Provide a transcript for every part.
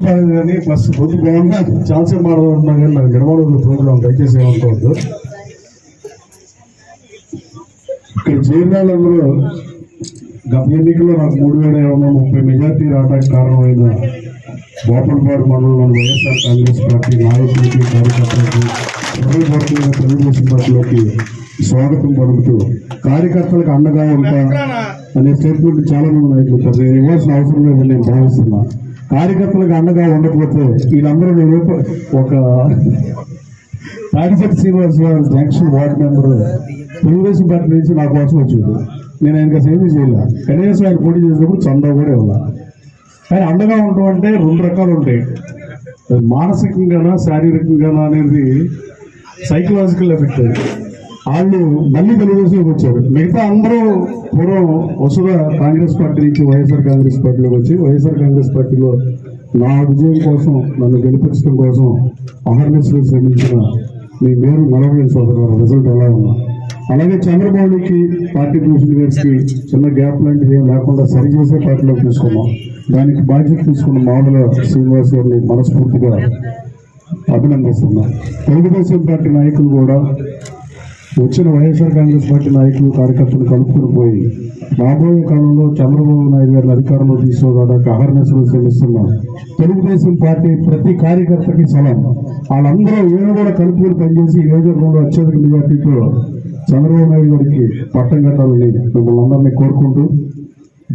కానీ ప్లస్ పొద్దు బాగున్నా ఛాన్స్ ఏం మాట్లాడుతున్నా కానీ నాకు గడవడంలో ప్రోగ్రామ్ దయచేసి ఏమనుకోవద్దు ఇక్కడ చేరిన గత ఎన్నికల్లో నాకు మూడు వేల ఐదు ముప్పై మెజార్టీ రావడానికి కారణమైన బోపన్పాడు మండలంలోని వైఎస్ఆర్ కాంగ్రెస్ పార్టీ నాయకులకి కార్యకర్తలకి హృదయపూర్వకంగా తెలుగుదేశం పార్టీలోకి స్వాగతం పలుకుతూ కార్యకర్తలకు అండగా ఉంటా అనే స్టేట్మెంట్ చాలా మంది నాయకులు ఇవ్వాల్సిన అవసరం లేదని నేను భావిస్తున్నాను కార్యకర్తలకు అండగా ఉండకపోతే వీళ్ళందరూ నేను ఒక తాడిపట్టి Srinivas garu junction ward member Telugu Desam party నుంచి నా కోసం వచ్చింది నేను ఆయనకి అసలు ఏమీ చేయలే కనీసం ఆయన పోటీ చేసినప్పుడు చందా కూడా ఇవ్వాలి. కానీ అండగా ఉండటం అంటే రెండు రకాలు ఉంటాయి. మానసికంగానా శారీరకంగానా అనేది సైకలాజికల్ ఎఫెక్ట్ అది వాళ్ళు మళ్ళీ తెలుగుదేశంలోకి వచ్చారు. మిగతా అందరూ పూర్వం వసుధ కాంగ్రెస్ పార్టీ నుంచి వైఎస్ఆర్ కాంగ్రెస్ పార్టీలోకి వచ్చి వైఎస్ఆర్ కాంగ్రెస్ పార్టీలో నా విజయం కోసం నన్ను గెలిపించడం కోసం అవేర్నెస్ శ్రమించిన మీ మేరు నలభై సోదరు రిజల్ట్ ఎలా ఉన్నా. అలాగే చంద్రబాబుకి పార్టీ ప్రెసిడెంట్ గారికి చిన్న గ్యాప్ లాంటిది ఏం లేకుండా సరిచేసే పార్టీలోకి తీసుకున్నాం. దానికి బాధ్యత తీసుకున్న మామూలుగా శ్రీనివాస్ గారిని మనస్ఫూర్తిగా అభినందిస్తున్నాం. తెలుగుదేశం పార్టీ నాయకులు కూడా వచ్చిన వైఎస్ఆర్ కాంగ్రెస్ పార్టీ నాయకులు కార్యకర్తలు కలుపుకుని పోయి రాబోయే కాలంలో చంద్రబాబు నాయుడు గారిని అధికారంలో తీసుకోవడానికి అవేర్నెస్ శ్రమిస్తున్నాం తెలుగుదేశం పార్టీ ప్రతి కార్యకర్తకి సలాం. వాళ్ళందరూ ఏదో కూడా కలుపుకుని పనిచేసి నియోజకవర్గంలో అత్యధిక మెజార్టీతో చంద్రబాబు నాయుడు గారికి పట్టం కట్టాలని మిమ్మల్ని అందరినీ కోరుకుంటూ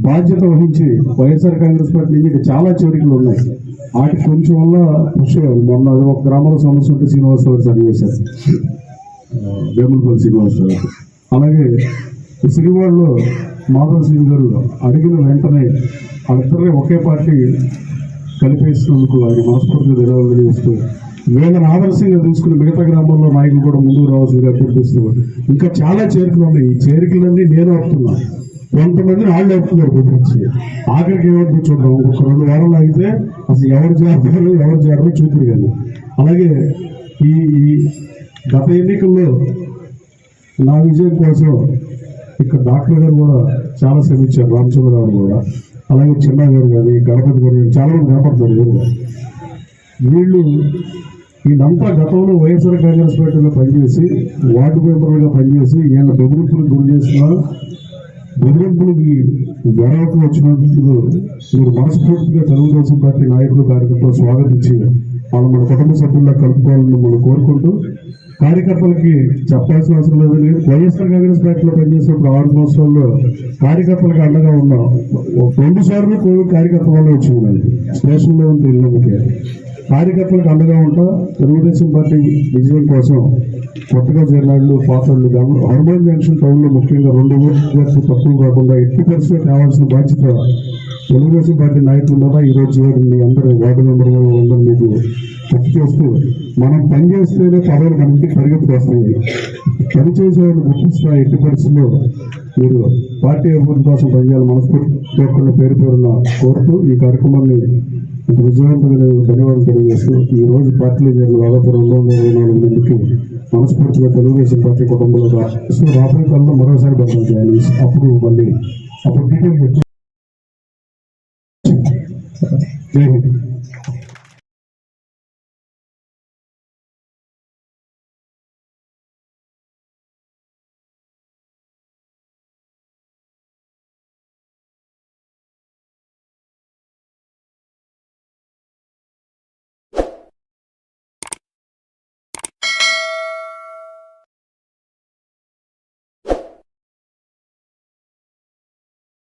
బాధ్యత వహించి వైఎస్ఆర్ కాంగ్రెస్ పార్టీ నుంచి చాలా చేరికలు ఉన్నాయి. వాటి కొంచెం వల్ల కృషి మొన్న ఒక గ్రామంలో సమస్య ఉంటే శ్రీనివాసరావు సరి చేశారు. వేములపల్లి శ్రీనివాసరావు గారు. అలాగే సిరివాడలో మాధవ సింగ్ గారు అడిగిన వెంటనే వాళ్ళిద్దరిని ఒకే పార్టీ కలిపేసినందుకు ఆయన మనస్ఫూర్తిగా ధన్యవాదాలు తెలియజేస్తూ వీళ్ళని ఆదర్శంగా తీసుకుని మిగతా గ్రామాల్లో నాయకులు కూడా ముందుకు రావాల్సిందిగా అభ్యర్థిస్తున్నారు ఇంకా చాలా చేరికలు ఉన్నాయి. ఈ చేరికలన్నీ నేను వస్తున్నా కొంతమంది వాళ్ళు వస్తున్నారు కుదిరించి ఆఖరికి ఏమంటే చూద్దాం ఒక రెండు వారాలు అయితే అసలు ఎవరు చేస్తారు ఎవరు చేరో చూపురు కానీ. అలాగే ఈ గత ఎన్నికల్లో నా విజయం కోసం ఇక్కడ డాక్టర్ గారు కూడా చాలా శ్రమించారు రామచంద్రరావు కూడా. అలాగే చిన్న గారు కానీ గణపతి గారు కానీ చాలా మంది కనపడతారు వీళ్ళు వీళ్ళు వీళ్ళంతా గతంలో వైఎస్ఆర్ కాంగ్రెస్ పార్టీలో పనిచేసి వార్డు మెంబర్లుగా పనిచేసి ఈయన బెదిరింపులకు గురి చేసిన బెదిరింపులకి గొడవకు వచ్చినందుకు మీరు మనస్ఫూర్తిగా తెలుగుదేశం పార్టీ నాయకులు కార్యకర్తలు స్వాగతించి వాళ్ళు మన కుటుంబ సభ్యుల్లో కలుపుకోవాలని మనం కోరుకుంటూ కార్యకర్తలకి చెప్పాల్సిన అవసరం లేదని వైఎస్ఆర్ కాంగ్రెస్ పార్టీలో పనిచేసినప్పుడు ఆరు సంవత్సరాల్లో కార్యకర్తలకు అండగా ఉన్నాం రెండు సార్లు కోవిడ్ కార్యకర్తల వల్ల వచ్చిందండి. స్టేషన్లో ఉంటే ఇళ్ళకి కార్యకర్తలకు అండగా ఉంటా తెలుగుదేశం పార్టీ విజయం కోసం కొత్తగా చేరినాళ్ళు పాత్రలు హనుమాన్ జంక్షన్ టౌన్లో ముఖ్యంగా రెండు ఓట్లు తక్కువ కాకుండా ఎట్టి పరిస్థితులు కావాల్సిన బాధ్యత తెలుగుదేశం పార్టీ నాయకులు మీద ఈ రోజు చేరింది అందరూ వార్డు మెంబర్లు? చేస్తూ మనం పని చేస్తేనే పదవులు మన ఇంటికి పరిగెత్తుకు వస్తాయి. పని వాళ్ళు గుర్తిస్తున్న ఎట్టి పరిస్థితుల్లో. మీరు పార్టీ అభివృద్ధి కోసం పనిచేయాలి మనస్ఫూర్తి పేరు పేరున కోరుతూ ఈ కార్యక్రమాన్ని విజయవంతమైన ధన్యవాదాలు తెలియజేస్తూ ఈ రోజు పార్టీలో చేరిన దాదాపు రెండు వందల ఇరవై నాలుగు మందికి మనస్ఫూర్తిగా తెలుగుదేశం పార్టీ కుటుంబంలో రాష్ట్ర రాబోయే కాలంలో మరోసారి బదిలీ చేయాలి. అప్పుడు మళ్ళీ అప్పుడు డీటెయిల్ చెప్పి. జై హింద్.